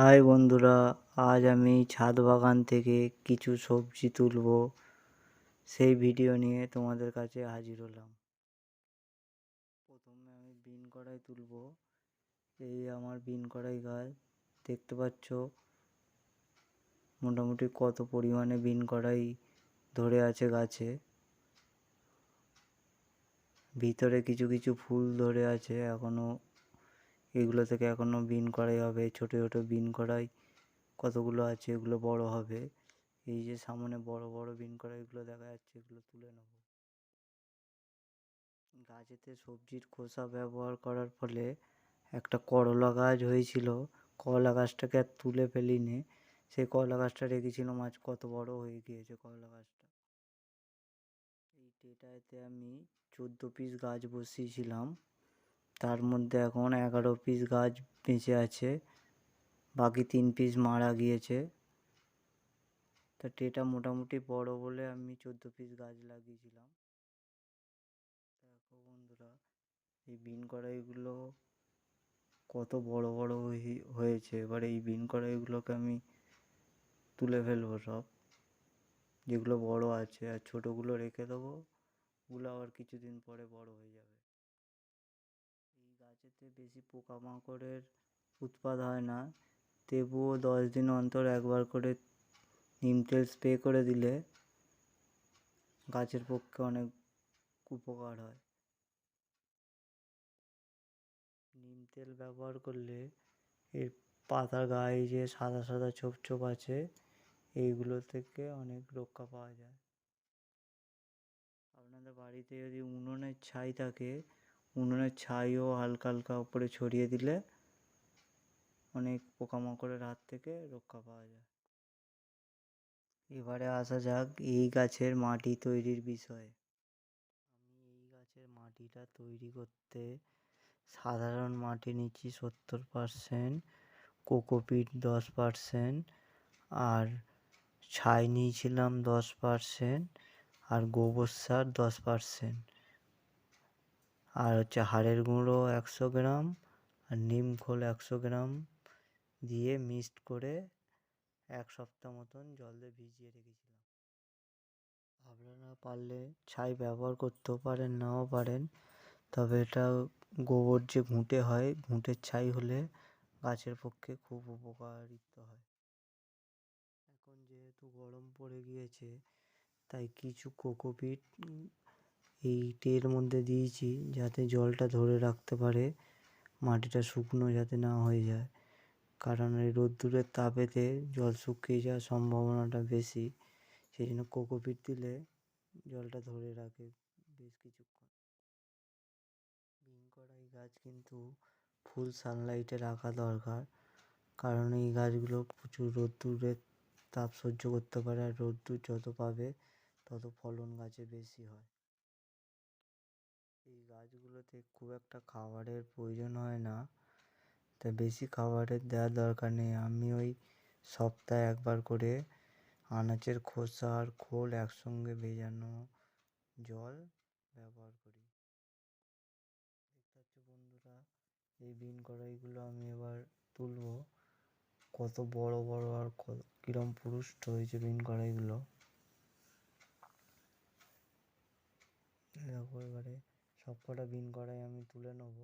High বন্ধুরা, আজ আমি ছাদ বাগান থেকে কিছু সবজি তুলবো। সেই ভিডিও নিয়ে তোমাদের কাছে হাজির হলাম। প্রথমে আমি বিন কড়াই তুলবো। এই আমার বিন কড়াই গাছ দেখতে পাচ্ছ? মোটামুটি কত পরিমাণে বিন কড়াই ধরে আছে গাছে। ভিতরে কিছু কিছু ফুল ধরে আছে, এখনও এগুলো থেকে এখনও বিন করাই হবে, ছোটো ছোটো বিন করাই। কতগুলো আছে এগুলো বড় হবে। এই যে সামনে বড় বড় বিন কড়াইগুলো দেখা যাচ্ছে, এগুলো তুলে নেব। গাছেতে সবজির খোসা ব্যবহার করার ফলে একটা করলা গাছ হয়েছিল। করলা গাছটাকে আর তুলে ফেলিনি। সেই করলা গাছটা রেখেছিলাম, আজ কত বড় হয়ে গিয়েছে করলা গাছটা। এই আমি চোদ্দ পিস গাছ বসিয়েছিলাম। তার মধ্যে এখন এগারো পিস গাছ বেঁচে আছে, বাকি তিন পিস মারা গিয়েছে। তা ট্রেটা মোটামুটি বড় বলে আমি চোদ্দ পিস গাছ লাগিয়েছিলাম। দেখো বন্ধুরা, এই বিন কড়াইগুলো কত বড় বড় হয়েছে। এবার এই বিন কড়াইগুলোকে আমি তুলে ফেলব সব। যেগুলো বড় আছে আর ছোটোগুলো রেখে দেবো। ওগুলো আবার কিছুদিন পরে বড় হয়ে যাবে। গাছেতে বেশি পোকামাকড়ের উৎপাত হয় না। তবুও দশ দিন অন্তর একবার করে নিম তেল স্প্রে করে দিলে গাছের পক্ষে অনেক উপকার হয়। নিম তেল ব্যবহার করলে এর পাতার গায়ে যে সাদা সাদা ছোপ ছোপ আছে, এইগুলো থেকে অনেক রক্ষা পাওয়া যায়। আপনাদের বাড়িতে যদি উনুনের ছাই থাকে উনুনের ছাইও হালকা হালকা উপরে ছড়িয়ে দিলে অনেক পোকামাকড়ের হাত থেকে রক্ষা পাওয়া যায়। এবারে আসা যাক এই গাছের মাটি তৈরির বিষয়ে। আমি এই গাছের মাটিটা তৈরি করতে সাধারণ মাটি নিচ্ছি সত্তর পারসেন্ট, কোকোপিট দশ পারসেন্ট, আর ছাই নিয়েছিলাম দশ পারসেন্ট, আর গোবর সার দশ পারসেন্ট। আর হচ্ছে হাড়ের গুঁড়ো একশো গ্রাম আর নিম খোল একশো গ্রাম দিয়ে মিক্সড করে এক সপ্তাহ মতন জল ভিজিয়ে রেখেছিলাম। আপনারা পারলে ছাই ব্যবহার করতেও পারেন, নাও পারেন, তবে এটা গোবর যে ঘুঁটে হয়, ঘুঁটের ছাই হলে গাছের পক্ষে খুব উপকারিত হয়। এখন যেহেতু গরম পড়ে গিয়েছে, তাই কিছু কোকোপিট এই টের মধ্যে দিয়েছি যাতে জলটা ধরে রাখতে পারে, মাটিটা শুকনো যাতে না হয়ে যায়। কারণ এই রোদ্দুরের তাপেতে জল শুকিয়ে যাওয়ার সম্ভাবনাটা বেশি সেই জন্য কোকোপিট দিলে জলটা ধরে রাখে বেশ কিছুক্ষণ। বিন কড়াই গাছ কিন্তু ফুল সানলাইটে রাখা দরকার, কারণ এই গাছগুলো প্রচুর রোদ্দুরের তাপ সহ্য করতে পারে, আর রোদ্দুর যত পাবে তত ফলন গাছে বেশি হয়। এই গাছগুলোতে খুব একটা খাবারের প্রয়োজন হয় না। তাই বেশি খাবারের দেওয়ার দরকার নেই। আমি ওই সপ্তাহে একবার করে আনাজের খোসা আর খোল একসঙ্গে ভেজানো জল ব্যবহার করি। দেখতে বন্ধুরা, এই বিন কড়াইগুলো আমি এবার তুলবো। কত বড় বড় আর কিরম পুরুষ্ট হয়েছে বিন কড়াইগুলো। দেখো এবারে সবকটা বিন কড়াই আমি তুলে নেব।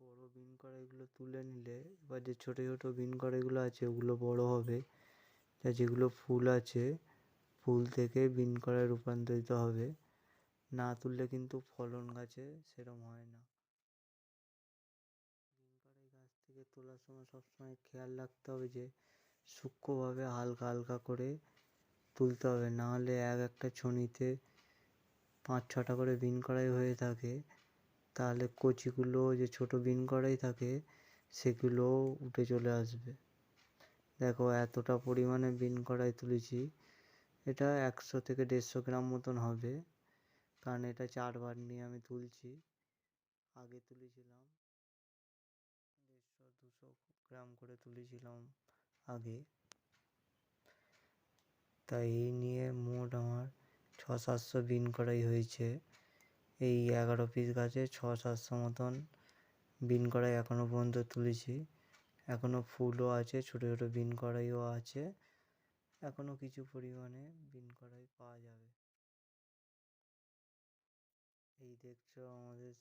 বড় বিন কড়াইগুলো তুলে নিলে, এবার যে ছোটো ছোটো বিন কড়াইগুলো আছে, ওগুলো বড় হবে। তা যেগুলো ফুল আছে, ফুল থেকে বিন কড়াই রূপান্তরিত হবে। না তুললে কিন্তু ফলন গাছে সেরম হয় না। থেকে তোলার সময় সবসময় খেয়াল রাখতে হবে যে, সূক্ষ্মভাবে হালকা হালকা করে তুলতে হবে। নাহলে এক একটা ছনিতে পাঁচ ছটা করে বিন কড়াই হয়ে থাকে, তাহলে কচিগুলো যে ছোটো বিন কড়াই থাকে, সেগুলোও উঠে চলে আসবে। দেখো, এতটা পরিমাণে বিন কড়াই তুলেছি, এটা একশো থেকে দেড়শো গ্রাম মতন হবে, কারণ এটা চারবার নিয়ে আমি তুলছি। আগে তুলেছিলাম দেড়শো, দুশো গ্রাম করে তুলেছিলাম আগে। তাই এই নিয়ে মোট আমার ছ সাতশো বিন কড়াই হয়েছে। এই এগারো পিস গাছে ছ সাতশো মতন বিন কড়াই এখনও পর্যন্ত তুলেছি। এখনও ফুলও আছে, ছোটো ছোটো বিন কড়াইও আছে। এখনও কিছু পরিমাণে বিন কড়াই পাওয়া যাবে। এই দেখছ আমাদের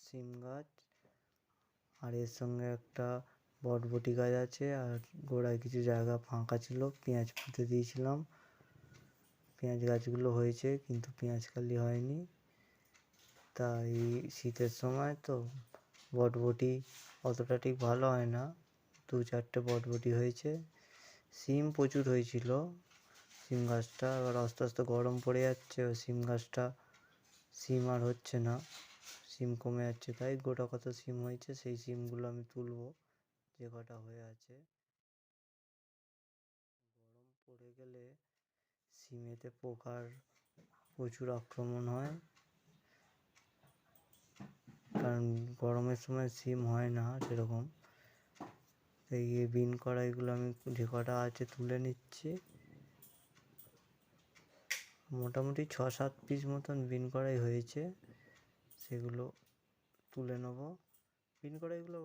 সিম গাছ। আর এর সঙ্গে একটা বটবটি গাছ আছে, আর গোড়ায় কিছু জায়গা ফাঁকা ছিল, পেঁয়াজ পুঁতে দিয়েছিলাম। পেঁয়াজ গাছগুলো হয়েছে, কিন্তু পেঁয়াজ কালি হয়নি। তাই শীতের সময় তো বটবটি অতটা ঠিক ভালো হয় না। দু চারটে বটবটি হয়েছে। সিম প্রচুর হয়েছিল। সিম গাছটা এবার আস্তে আস্তে গরম পড়ে যাচ্ছে। সিম গাছটা, সিম আর হচ্ছে না। সিম কমে যাচ্ছে। তাই গোটা কত সিম হয়েছে, সেই সিমগুলো আমি তুলবো। যে কটা হয়ে আছে। গরম পড়ে গেলে সিমেতে পোকার প্রচুর আক্রমণ হয়। কারণ গরমের সময় সিম হয় না সেরকম। এই বিন কড়াইগুলো আমি যে কটা আছে তুলে নিচ্ছি। মোটামুটি ছ সাত পিস মতন বিন কড়াই হয়েছে, সেগুলো তুলে নেব। বিন কড়াইগুলো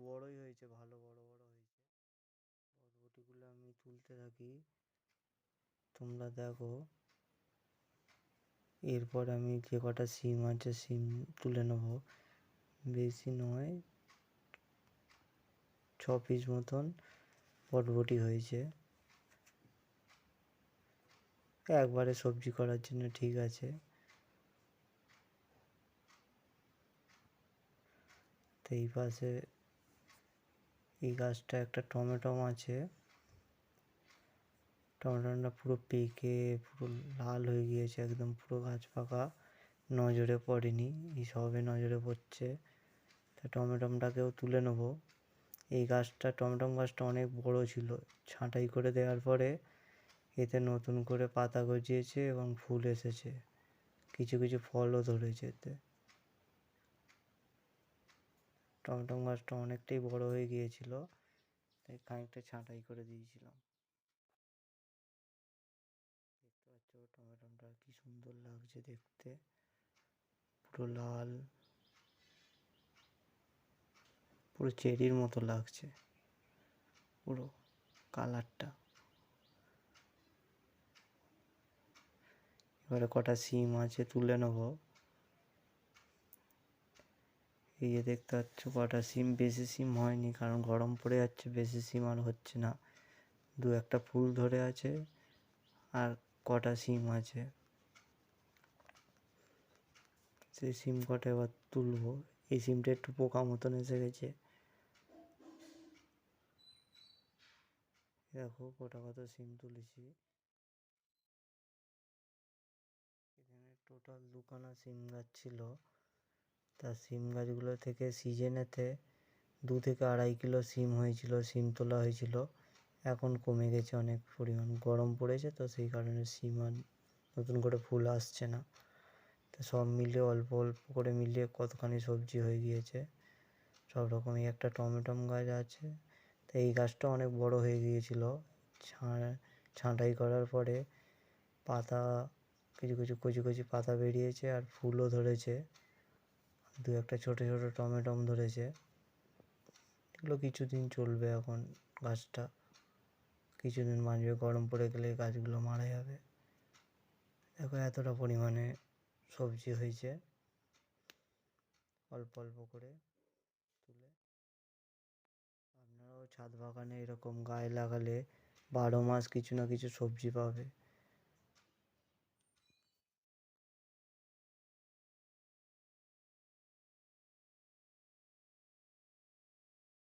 বড়ই হয়েছে, ভালো বড় বড় হয়েছে। বরবটিগুলো আমি তুলতে থাকি। তোমরা দেখো। এরপর আমি যে কটা সিম আছে সিম তুলে নেব। বেশি নয়, ছ পিস মতন বটবটি হয়েছে। একবারে সবজি করার জন্য ঠিক আছে। তো এই পাশে এই গাছটা একটা টমেটো আছে। টমেটোটা পুরো পেকে, পুরো লাল হয়ে গিয়েছে, একদম পুরো গাছ পাকা। নজরে পড়েনি, এই সবে নজরে পড়ছে। তা টমেটোমটাকেও তুলে নেব। এই গাছটা, টমটম গাছটা অনেক বড় ছিল। ছাঁটাই করে দেওয়ার পরে এতে নতুন করে পাতা গজিয়েছে এবং ফুল এসেছে। কিছু কিছু ফলও ধরেছে এতে। টমটম গাছটা অনেকটাই বড় হয়ে গিয়েছিল, তাই খানিকটা ছাঁটাই করে দিয়েছিলাম দেখতে পাচ্ছ টমেটোটা কি সুন্দর লাগছে দেখতে। পুরো লাল, পুরো চেরির মতো লাগছে। পুরো কালারটা। এবারে কটা সিম আছে তুলে নেব। এই যে দেখতে পাচ্ছ, কটা সিম, বেশি সিম হয়নি, কারণ গরম পড়ে যাচ্ছে, বেশি সিম আর হচ্ছে না। দু একটা ফুল ধরে আছে আর কটা সিম আছে। সেই সিম কটা এবার তুলবো, এই সিমটা একটু পোকা মতন এসে গেছে। দেখো কটা কত সিম তুলেছি। এখানে টোটাল দুখানা সিম গাছ ছিল। তা সিম গাছগুলো থেকে সিজনেতে দু থেকে আড়াই কিলো সিম হয়েছিল সিম তোলা হয়েছিল। এখন কমে গেছে অনেক পরিমাণ। গরম পড়েছে তো সেই কারণে সিম আর নতুন করে ফুল আসছে না। তো সব মিলিয়ে অল্প অল্প করে মিলিয়ে কতখানি সবজি হয়ে গিয়েছে, সব রকমই একটা টমেটম গাছ আছে। তো এই গাছটা অনেক বড় হয়ে গিয়েছিল ছাঁটাই করার পরে পাতা, কিছু কিছু কচি কচি পাতা বেরিয়েছে আর ফুলও ধরেছে। দু একটা ছোটো ছোটো টমেটম ধরেছে। এগুলো কিছুদিন চলবে এখন গাছটা। কিছুদিন বাঁচবে, গরম পড়ে গেলে গাছগুলো মারা যাবে। দেখো এতটা পরিমাণে সবজি হয়েছে। অল্প অল্প করে তুলে। আপনারাও ছাদ বাগানে এরকম গায়ে লাগালে বারো মাস কিছু না কিছু সবজি পাবে।